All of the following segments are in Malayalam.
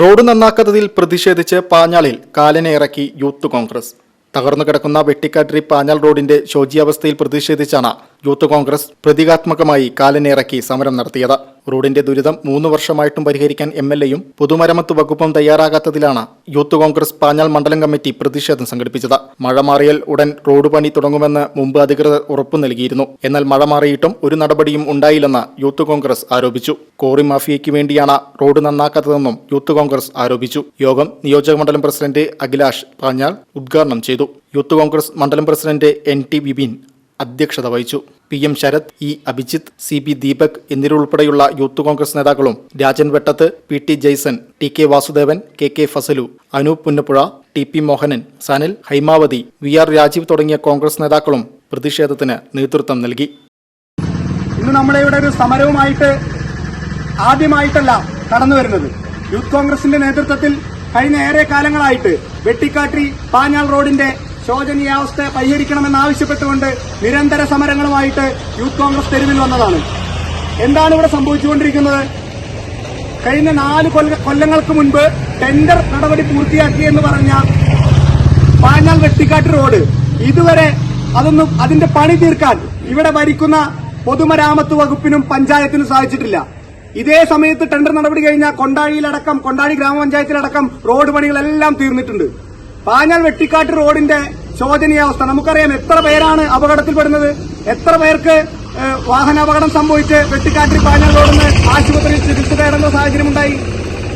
റോഡ് നന്നാക്കാത്തതിൽ പ്രതിഷേധിച്ച് പാഞ്ഞാളിൽ കാലനെ ഇറക്കി യൂത്ത് കോൺഗ്രസ്. തകർന്നു കിടക്കുന്ന വെട്ടിക്കാട്ടിരി പാഞ്ഞാൾ റോഡിന്റെ ശോചിയാവസ്ഥയിൽ പ്രതിഷേധിച്ചാണ് യൂത്ത് കോൺഗ്രസ് പ്രതീകാത്മകമായി കാലനെ ഇറക്കി സമരം നടത്തിയത്. റോഡിന്റെ ദുരിതം മൂന്ന് വർഷമായിട്ടും പരിഹരിക്കാൻ എം എൽ എയും പൊതുമരമത്ത് വകുപ്പും തയ്യാറാകാത്തതിലാണ് യൂത്ത് കോൺഗ്രസ് പാഞ്ഞാൽ മണ്ഡലം കമ്മിറ്റി പ്രതിഷേധം സംഘടിപ്പിച്ചത്. മഴ മാറിയാൽ ഉടൻ റോഡ് പണി തുടങ്ങുമെന്ന് മുമ്പ് അധികൃതർ ഉറപ്പു നൽകിയിരുന്നു. എന്നാൽ മഴ മാറിയിട്ടും ഒരു നടപടിയും ഉണ്ടായില്ലെന്ന് യൂത്ത് കോൺഗ്രസ് ആരോപിച്ചു. കോറി മാഫിയയ്ക്ക് വേണ്ടിയാണ് റോഡ് നന്നാക്കാത്തതെന്നും യൂത്ത് കോൺഗ്രസ് ആരോപിച്ചു. യോഗം നിയോജക മണ്ഡലം പ്രസിഡന്റ് അഖിലാഷ് പാഞ്ഞാൽ ഉദ്ഘാടനം ചെയ്തു. യൂത്ത് കോൺഗ്രസ് മണ്ഡലം പ്രസിഡന്റ് എൻ ടി ബിബിൻ അധ്യക്ഷത വഹിച്ചു. P M Sarath E Abhijith C B Deepak എന്നിവരുൾപ്പെടെയുള്ള youth Congress നേതാക്കളും Rajan Vettath P T Jaison T K Vasudevan K K Fasalu Anoop Punnappuzha T P Mohanan Sanal Haimavathi V R Rajeev തുടങ്ങിയ കോൺഗ്രസ് നേതാക്കളും പ്രതിഷേധത്തിന് നേതൃത്വം നൽകി. ഇന്ന് നമ്മുടെ ഇവിടെ ഒരു സമരവുമായിട്ട് ആദ്യമായിട്ടല്ല കടന്നു വരുന്നത്. യൂത്ത് കോൺഗ്രസിന്റെ നേതൃത്വത്തിൽ കഴിഞ്ഞ ഏറെ കാലങ്ങളായിട്ട് വെട്ടിക്കാട്ടി പാഞ്ഞാൾ റോഡിന്റെ ശോചനീയാവസ്ഥ പരിഹരിക്കണമെന്നാവശ്യപ്പെട്ടുകൊണ്ട് നിരന്തര സമരങ്ങളുമായിട്ട് യൂത്ത് കോൺഗ്രസ് തെരുവിൽ വന്നതാണ്. എന്താണ് ഇവിടെ സംഭവിച്ചുകൊണ്ടിരിക്കുന്നത്? കഴിഞ്ഞ നാല് കൊല്ല- കൊല്ലങ്ങൾക്ക് മുൻപ് ടെൻഡർ നടപടി പൂർത്തിയാക്കി എന്ന് പറഞ്ഞ പാഞ്ഞാൽ വെട്ടിക്കാട്ട് റോഡ്. ഇതുവരെ അതൊന്നും അതിന്റെ പണി തീർക്കാൻ ഇവിടെ ഭരിക്കുന്ന പൊതുമരാമത്ത് വകുപ്പിനും പഞ്ചായത്തിനും സാധിച്ചിട്ടില്ല. ഇതേ സമയത്ത് ടെൻഡർ നടപടി കഴിഞ്ഞ കൊണ്ടാഴിയിലടക്കം കൊണ്ടാഴി ഗ്രാമപഞ്ചായത്തിലടക്കം റോഡ് പണികളെല്ലാം തീർന്നിട്ടുണ്ട്. പാഞ്ഞാൽ വെട്ടിക്കാട്ട് റോഡിന്റെ ശോചനീയാവസ്ഥ. നമുക്കറിയാം എത്ര പേരാണ് അപകടത്തിൽപ്പെടുന്നത്. എത്ര പേർക്ക് വാഹന വാഹനാപകടം സംഭവിച്ച് വെട്ടിക്കാട്ടിൽ പാഞ്ഞതോടുന്ന് ആശുപത്രിയിൽ ചികിത്സ തേടേണ്ട സാഹചര്യമുണ്ടായി.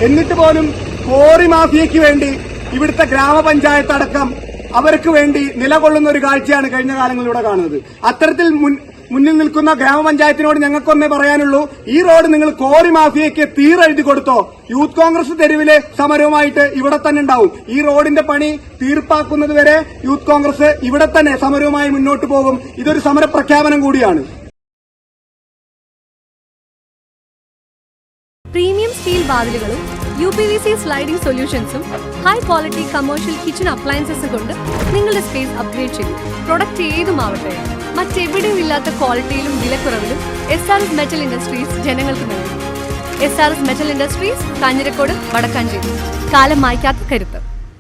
എന്നിട്ട് പോലും കോറി മാഫിയയ്ക്ക് വേണ്ടി ഇവിടുത്തെ ഗ്രാമപഞ്ചായത്ത് അടക്കം അവർക്ക് വേണ്ടി നിലകൊള്ളുന്ന ഒരു കാഴ്ചയാണ് കഴിഞ്ഞ കാലങ്ങളിലൂടെ കാണുന്നത്. അത്തരത്തിൽ മുൻ- മുന്നിൽ നിൽക്കുന്ന ഗ്രാമപഞ്ചായത്തിനോട് ഞങ്ങൾക്കൊന്നേ പറയാനുള്ളൂ ഈ റോഡ് നിങ്ങൾ കോറി മാഫിയയ്ക്ക് തീരെഴുതി കൊടുത്തോ. യൂത്ത് കോൺഗ്രസ് തെരുവിലെ സമരവുമായിട്ട് ഇവിടെ തന്നെ ഉണ്ടാവും. ഈ റോഡിന്റെ പണി തീർപ്പാക്കുന്നത് വരെ യൂത്ത് കോൺഗ്രസ് ഇവിടെ തന്നെ സമരവുമായി മുന്നോട്ട് പോകും. ഇതൊരു സമര പ്രഖ്യാപനം കൂടിയാണ്. പ്രീമിയം സ്റ്റീൽ വാതിലുകളും U P V C sliding സൊല്യൂഷൻസും high quality commercial kitchen അപ്ലയൻസും കൊണ്ട് നിങ്ങളുടെ സ്പേസ് അപ്ഗ്രേഡ് ചെയ്യും പ്രൊഡക്റ്റ് ഏതുമാവട്ടെ. മറ്റെവിടെയും ഇല്ലാത്ത ക്വാളിറ്റിയിലും വിലക്കുറവിലും S R S metal industries ജനങ്ങൾക്ക് നൽകും S R S metal industries Kanjirakode Vadakkanchery. കാലം മായ്ക്കാത്ത കരുത്ത്.